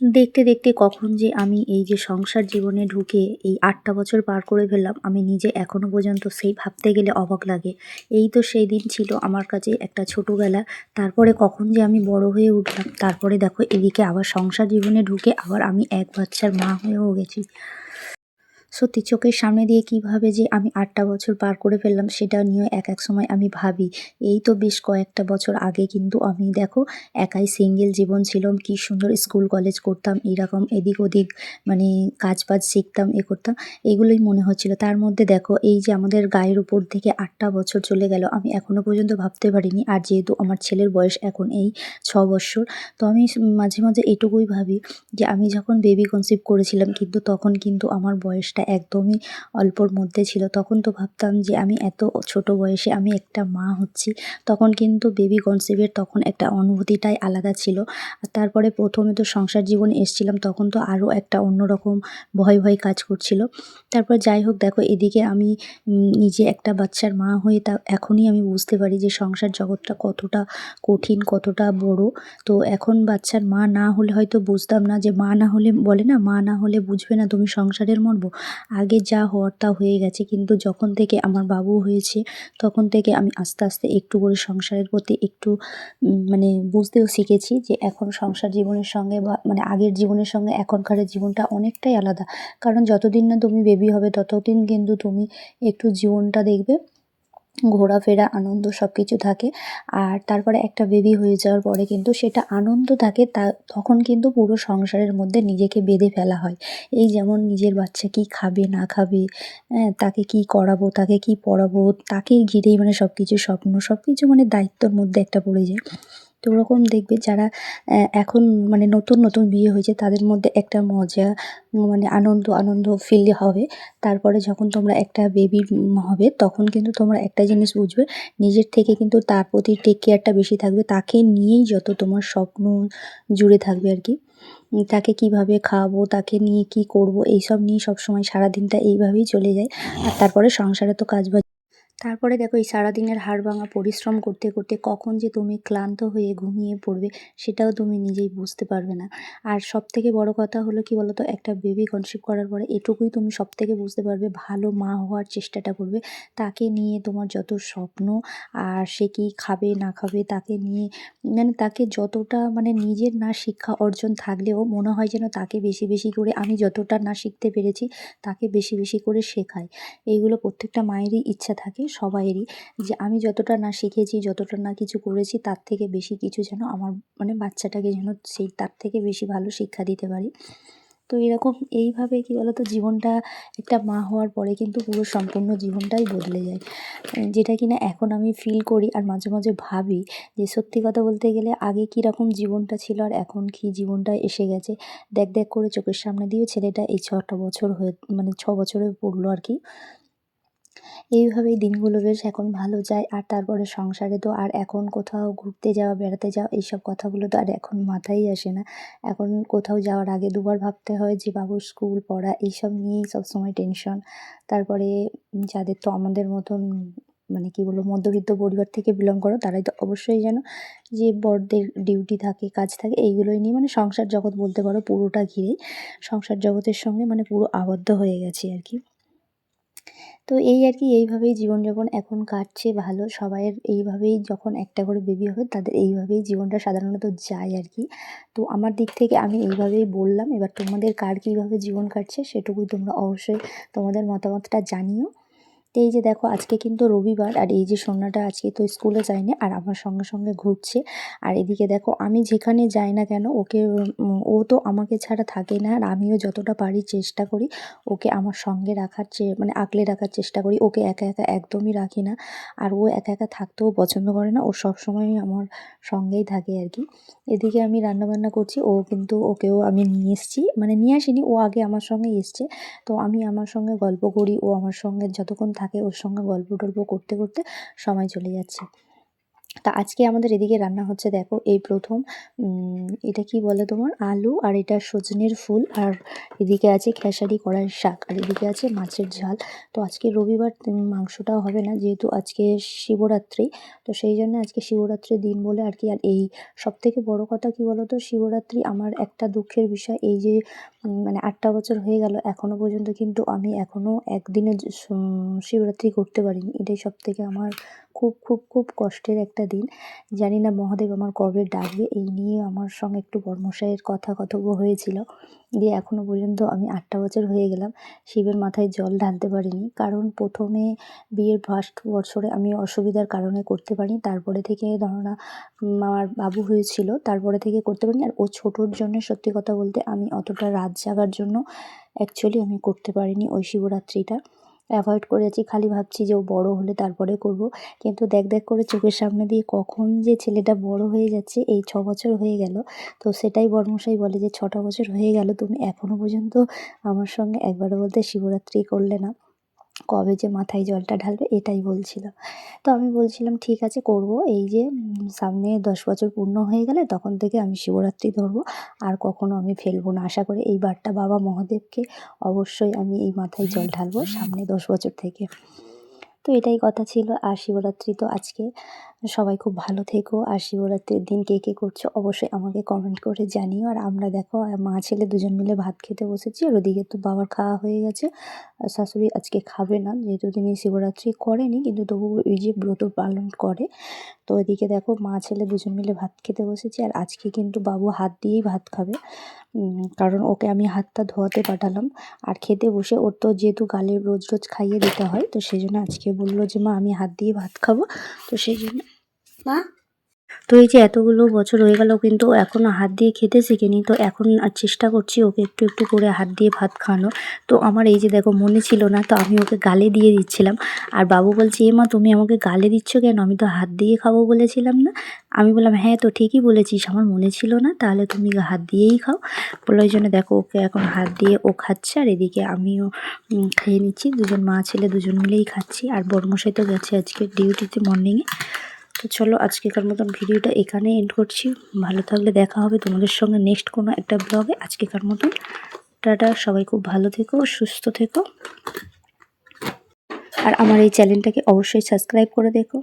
দেখতে দেখতে কখন যে আমি এই যে সংসার জীবনে ঢুকে এই আটটা বছর পার করে ফেললাম, আমি নিজে এখনও পর্যন্ত সেই ভাবতে গেলে অবাক লাগে। এই তো সেই দিন ছিল আমার কাছে একটা ছোটোবেলা। তারপরে কখন যে আমি বড় হয়ে উঠলাম, তারপরে দেখো এদিকে আবার সংসার জীবনে ঢুকে আবার আমি এক বাচ্চার মা হয়েও গেছি। সত্যি চোখের সামনে দিয়ে কীভাবে যে আমি আটটা বছর পার করে ফেললাম সেটা নিয়ে এক এক সময় আমি ভাবি। এই তো বেশ কয়েকটা বছর আগে কিন্তু আমি দেখো একাই সিঙ্গেল জীবন ছিলাম, কি সুন্দর স্কুল কলেজ করতাম, এরকম এদিক ওদিক মানে কাজ বাজ শিখতাম, এ করতাম, এগুলোই মনে হচ্ছিল। তার মধ্যে দেখো এই যে আমাদের গায়ের উপর থেকে আটটা বছর চলে গেল, আমি এখনও পর্যন্ত ভাবতে পারিনি, আর যেহেতু আমার ছেলের বয়স এখন এই ছ বছর, তো আমি মাঝে মাঝে এটুকুই ভাবি যে আমি যখন বেবি কনসিভ করেছিলাম কিন্তু তখন কিন্তু আমার বয়সটা একদমই অল্পর মধ্যে ছিল। তখন তো ভাবতাম যে আমি এত ছোট বয়সে আমি একটা মা হচ্ছি। তখন কিন্তু বেবি কনসিভের তখন একটা অনুভূতিটাই আলাদা ছিল। আর তারপরে প্রথমে তো সংসার জীবনে এসছিলাম, তখন তো আরও একটা অন্যরকম ভয় ভয় কাজ করছিল। তারপর যাই হোক, দেখো, এদিকে আমি নিজে একটা বাচ্চার মা হয়ে তা এখনই আমি বুঝতে পারি যে সংসার জগৎটা কতটা কঠিন, কতটা বড়। তো এখন বাচ্চার মা না হলে হয়তো বুঝতাম না যে মা না হলে, বলে না, মা না হলে বুঝবে না তুমি সংসারের মর্ম। আগে যা হওয়ার তা হয়ে গেছে। কিন্তু যখন থেকে আমার বাবু হয়েছে, তখন থেকে আমি আস্তে আস্তে একটু করে সংসারের প্রতি একটু মানে বুঝতেও শিখেছি যে এখন সংসার জীবনের সঙ্গে বা মানে আগের জীবনের সঙ্গে এখনকারের জীবনটা অনেকটাই আলাদা। কারণ যতদিন না তুমি বেবি হবে, ততদিন কিন্তু তুমি একটু জীবনটা দেখবে ঘোরাফেরা, আনন্দ সব কিছু থাকে। আর তারপরে একটা বেবি হয়ে যাওয়ার পরে কিন্তু সেটা আনন্দ থাকে, তা তখন কিন্তু পুরো সংসারের মধ্যে নিজেকে বেঁধে ফেলা হয়। এই যেমন নিজের বাচ্চা কী খাবে, না খাবে হ্যাঁ তাকে কী করাবো, তাকে কী পড়াবো, তাকে ঘিরেই মানে সব কিছু স্বপ্ন সব কিছু মানে দায়িত্বর মধ্যে একটা পড়ে যায়। তো ওরকম দেখবে যারা এখন মানে নতুন নতুন বিয়ে হয়েছে তাদের মধ্যে একটা মজা মানে আনন্দ আনন্দ ফিল হবে। তারপরে যখন তোমরা একটা বেবি হবে তখন কিন্তু তোমরা একটা জিনিস বুঝবে, নিজের থেকে কিন্তু তার প্রতি টেক কেয়ারটা বেশি থাকবে। তাকে নিয়েই যত তোমার স্বপ্ন জুড়ে থাকবে আর কি। তাকে কীভাবে খাওয়াবো, তাকে নিয়ে কি করব, এইসব নিয়ে সবসময় সারাদিনটা এইভাবেই চলে যায়। আর তারপরে সংসারে তো কাজ তারপরে দেখো এই সারাদিনের হাড়ভাঙা পরিশ্রম করতে করতে কখন যে তুমি ক্লান্ত হয়ে ঘুমিয়ে পড়বে সেটাও তুমি নিজেই বুঝতে পারবে না। আর সব থেকে বড় কথা হলো কি বলো তো একটা বেবি কনসিভ করার পরে এটুকুই তুমি সব থেকে বুঝতে পারবে ভালো মা হওয়ার চেষ্টাটা করবে। তাকে নিয়ে তোমার যত স্বপ্ন আর সে কী খাবে না খাবে তাকে নিয়ে মানে তাকে যতটা মানে নিজের না শিক্ষা অর্জন থাকলেও মনে হয় যেন তাকে বেশি বেশি করে আমি যতটা না শিখতে পেরেছি তাকে বেশি বেশি করে শেখাই এইগুলো প্রত্যেকটা মায়েরই ইচ্ছা থাকে। সবাইয়েরই যে আমি যতটা না শিখেছি, যতটা না কিছু করেছি, তার থেকে বেশি কিছু যেন আমার মানে বাচ্চাটাকে যেন সেই তার থেকে বেশি ভালো শিক্ষা দিতে পারি। তো এরকম এইভাবে কী বলো তো জীবনটা একটা মা হওয়ার পরে কিন্তু পুরো সম্পূর্ণ জীবনটাই বদলে যায়। যেটা কিনা এখন আমি ফিল করি আর মাঝে মাঝে ভাবি যে সত্যি কথা বলতে গেলে আগে কীরকম জীবনটা ছিল আর এখন কী জীবনটা এসে গেছে। দেখ দেখ করে চোখের সামনে দিয়ে ছেলেটা এই ছটা বছর হয়ে মানে ছ বছরে পড়ল আর কি। এইভাবেই দিনগুলো বেশ এখন ভালো যায়। আর তারপরে সংসারে তো আর এখন কোথাও ঘুরতে যাওয়া, বেড়াতে যাওয়া, এইসব কথাগুলো তো আর এখন মাথায় আসে না। এখন কোথাও যাওয়ার আগে দুবার ভাবতে হয় যে, বাবুর স্কুল, পড়া, এইসব নিয়েই সবসময় টেনশন তারপরে যাদের তো আমাদের মতন মানে কী বলব, মধ্যবিত্ত পরিবার থেকে বিলং করো, তারাই তো অবশ্যই যেন যে বড়দের ডিউটি থাকে, কাজ থাকে, এইগুলোই নিয়ে মানে সংসার জগৎ বলতে পারো পুরোটা ঘিরেই সংসার জগতের সঙ্গে মানে পুরো আবদ্ধ হয়ে গেছি আর কি। তো এই আর কি, এইভাবেই জীবনযাপন এখন কাটছে ভালো। সবাইয়ের এইভাবেই যখন একটা করে বেবি হবে, তাদের এইভাবেই জীবনটা সাধারণত যায় আর কি। তো আমার দিক থেকে আমি এইভাবেই বললাম, এবার তোমাদের কার কীভাবে জীবন কাটছে সেটুকুই তোমরা অবশ্যই তোমাদের মতামতটা জানিও। এই যে দেখো, আজকে কিন্তু রবিবার আর এই যে সন্ধ্যাটা আজকে তো স্কুলে যায়নি আর আমার সঙ্গে সঙ্গে ঘুরছে। আর এদিকে দেখো, আমি যেখানে যাই না কেন, ওকে, ও তো আমাকে ছাড়া থাকে না আর আমিও যতটা পারি চেষ্টা করি ওকে আমার সঙ্গে রাখার চে মানে আঁকলে রাখার চেষ্টা করি। ওকে একা একা একদমই রাখি না আর ও একা একা থাকতেও পছন্দ করে না। ও সবসময় আমার সঙ্গেই থাকে আর কি। এদিকে আমি রান্নাবান্না করছি, ও কিন্তু ওকেও আমি নিয়ে এসেছি। মানে নিয়ে আসিনি, ও আগে আমার সঙ্গে এসছে। তো আমি আমার সঙ্গে গল্প করি, ও আমার সঙ্গে যতক্ষণ থাকে ওর সঙ্গে গল্প টল্প করতে করতে সময় চলে যাচ্ছে। তা আজকে আমাদের এদিকে রান্না হচ্ছে, দেখো, এই প্রথম এটা কি বলে তোমার? আলু আর এটা সজনের ফুল, আর এদিকে আছে খেসারি কড়াইয়ের শাক, আর এদিকে আছে মাছের ঝাল। তো আজকে রবিবার মাংসটাও হবে না, যেহেতু আজকে শিবরাত্রি, তো সেই জন্য আজকে শিবরাত্রির দিন বলে আর কি, আর এই সব থেকে বড় কথা কি বলতো? শিবরাত্রি আমার একটা দুঃখের বিষয়, এই যে মানে আটটা বছর হয়ে গেল, এখনও পর্যন্ত কিন্তু আমি এখনও একদিনে শিবরাত্রি করতে পারিনি। এটাই সব থেকে আমার খুব খুব খুব কষ্টের একটা দিন। জানি না মহাদেব আমার কবে ডাকবে, এই নিয়ে আমার সঙ্গে একটু বর্মশাইয়ের কথা কথোপ হয়েছিল। দিয়ে এখনও পর্যন্ত আমি আটটা বছর হয়ে গেলাম, শিবের মাথায় জল ঢালতে পারিনি। কারণ প্রথমে বিয়ের ফার্স্ট বছরে আমি অসুবিধার কারণে করতে পারিনি। তারপরে থেকে ধরো না আমার বাবু হয়েছিল, তারপরে থেকে করতে পারিনি। আর ও ছোটোর জন্য সত্যি কথা বলতে আমি অতটা রাত জাগার জন্য অ্যাকচুয়ালি আমি করতে পারিনি ওই শিবরাত্রিটা। অ্যাভয়েড করে যাচ্ছি খালি ভাবছি যে ও বড় হলে তারপরে করব। কিন্তু দেখ দেখ করে চোখের সামনে দিয়ে কখন যে ছেলেটা বড় হয়ে যাচ্ছে, এই ছ বছর হয়ে গেল। তো সেটাই বর্মশাই বলে যে ছটা বছর হয়ে গেল, তুমি এখনও পর্যন্ত আমার সঙ্গে একবারও বলতে শিবরাত্রি করলে না। কবে যে মাথায় জলটা ঢালবে এটাই বলছিল। তো আমি বলছিলাম, ঠিক আছে, করব। এই যে সামনে দশ বছর পূর্ণ হয়ে গেলে তখন থেকে আমি শিবরাত্রি ধরবো, আর কখনো আমি ফেলব না। আশা করি এই বারটা বাবা মহাদেবকে অবশ্যই আমি এই মাথায় জল ঢালবো সামনে দশ বছর থেকে। তো এটাই কথা ছিল, আর শিবরাত্রি তো আজকে। সবাই খুব ভালো থেকো। আর শিবরাত্রির দিন কে কে করছ অবশ্যই আমাকে কমেন্ট করে জানিও। আর আমরা দেখো, মা ছেলে দুজন মিলে ভাত খেতে বসেছি। আর ওদিকে তো বাবার খাওয়া হয়ে গেছে। শাশুড়ি আজকে খাবে না, যেহেতু তিনি শিবরাত্রি করেনি। কিন্তু তবু ওই যে ব্রত পালন করে, তো ওইদিকে দেখো, মা ছেলে দুজন মিলে ভাত খেতে বসেছি। আর আজকে কিন্তু বাবু হাত দিয়েই ভাত খাবে। কারণ ওকে আমি হাতটা ধোয়াতে পাঠালাম। আর খেতে বসে ওর তো যেহেতু গালে রোজ রোজ খাইয়ে দিতে হয়, তো সেই জন্য আজকে বলল যে, মা, আমি হাত দিয়ে ভাত খাব। তো সেই জন্য মা? তো এই যে এতগুলো বছর হয়ে গেল, কিন্তু এখনও হাত দিয়ে খেতে শেখেনি। তো এখন চেষ্টা করছি ওকে একটু একটু করে হাত দিয়ে ভাত খাওয়ানো তো আমার এই যে দেখো, মনে ছিল না, তো আমি ওকে গালে দিয়ে দিচ্ছিলাম। আর বাবু বলছে, এ মা, তুমি আমাকে গালে দিচ্ছ কেন? আমি তো হাত দিয়ে খাব বলেছিলাম না। আমি বললাম হ্যাঁ তো ঠিকই বলেছিস, আমার মনে ছিল না, তাহলে তুমি হাত দিয়েই খাও। বলে ওই জন্য দেখো, ওকে এখন হাত দিয়ে ও খাচ্ছে, আর এদিকে আমিও খেয়ে নিচ্ছি। দুজন মা ছেলে, দুজন মিলেই খাচ্ছি। আর বর্মশাই তো গেছে আজকে ডিউটিতে মর্নিংয়ে তো চলো আজকেকার মতন ভিডিওটা এখানে এন্ড করছি। ভালো থাকলে দেখা হবে তোমাদের সঙ্গে নেক্সট কোনো একটা ব্লগে আজকেকার মতন টাটা, সবাই খুব ভালো থেকো, সুস্থ থেকো। আর আমার এই চ্যানেলটাকে অবশ্যই সাবস্ক্রাইব করে দেখো।